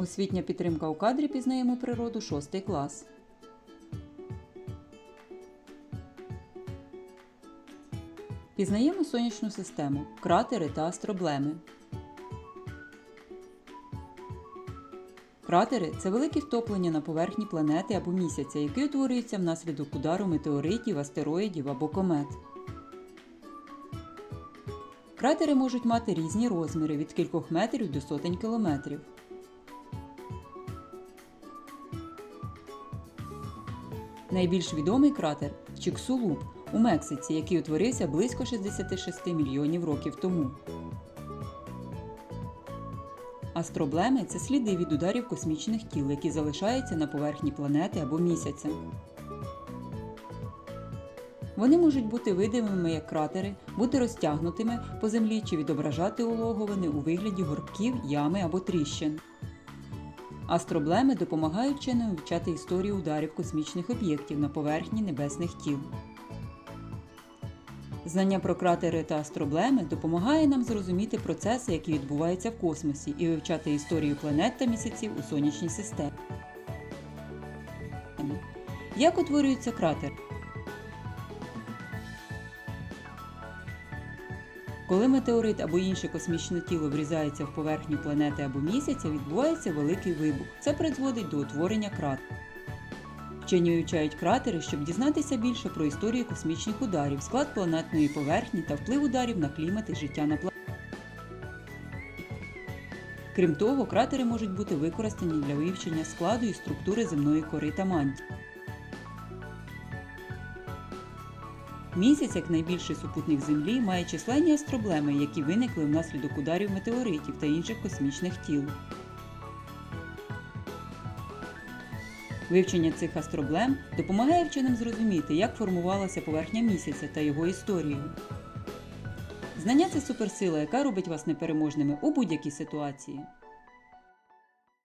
Освітня підтримка у кадрі пізнаємо природу 6 клас. Пізнаємо сонячну систему, кратери та астроблеми. Кратери це великі втоплення на поверхні планети або місяця, які утворюються внаслідок удару метеоритів, астероїдів або комет. Кратери можуть мати різні розміри від кількох метрів до сотень кілометрів. Найбільш відомий кратер Чиксулуб у Мексиці, який утворився близько 66 мільйонів років тому. Астроблеми це сліди від ударів космічних тіл, які залишаються на поверхні планети або місяця. Вони можуть бути видимими як кратери, бути розтягнутими по землі чи відображати улоговини у вигляді горбків, ями або тріщин. Астроблеми допомагають вченим вивчати історію ударів космічних об'єктів на поверхні небесних тіл. Знання про кратери та астроблеми допомагає нам зрозуміти процеси, які відбуваються в космосі, і вивчати історію планет та місяців у сонячній системі. Як утворюється кратер? Коли метеорит або інше космічне тіло врізається в поверхню планети або місяця, відбувається великий вибух. Це призводить до утворення кратеру. Вчені вивчають кратери, щоб дізнатися більше про історію космічних ударів, склад планетної поверхні та вплив ударів на клімат і життя на планеті. Крім того, кратери можуть бути використані для вивчення складу і структури земної кори та мантії. Місяць, як найбільший супутник Землі, має численні астроблеми, які виникли внаслідок ударів метеоритів та інших космічних тіл. Вивчення цих астроблем допомагає вченим зрозуміти, як формувалася поверхня місяця та його історію. Знання це суперсила, яка робить вас непереможними у будь-якій ситуації.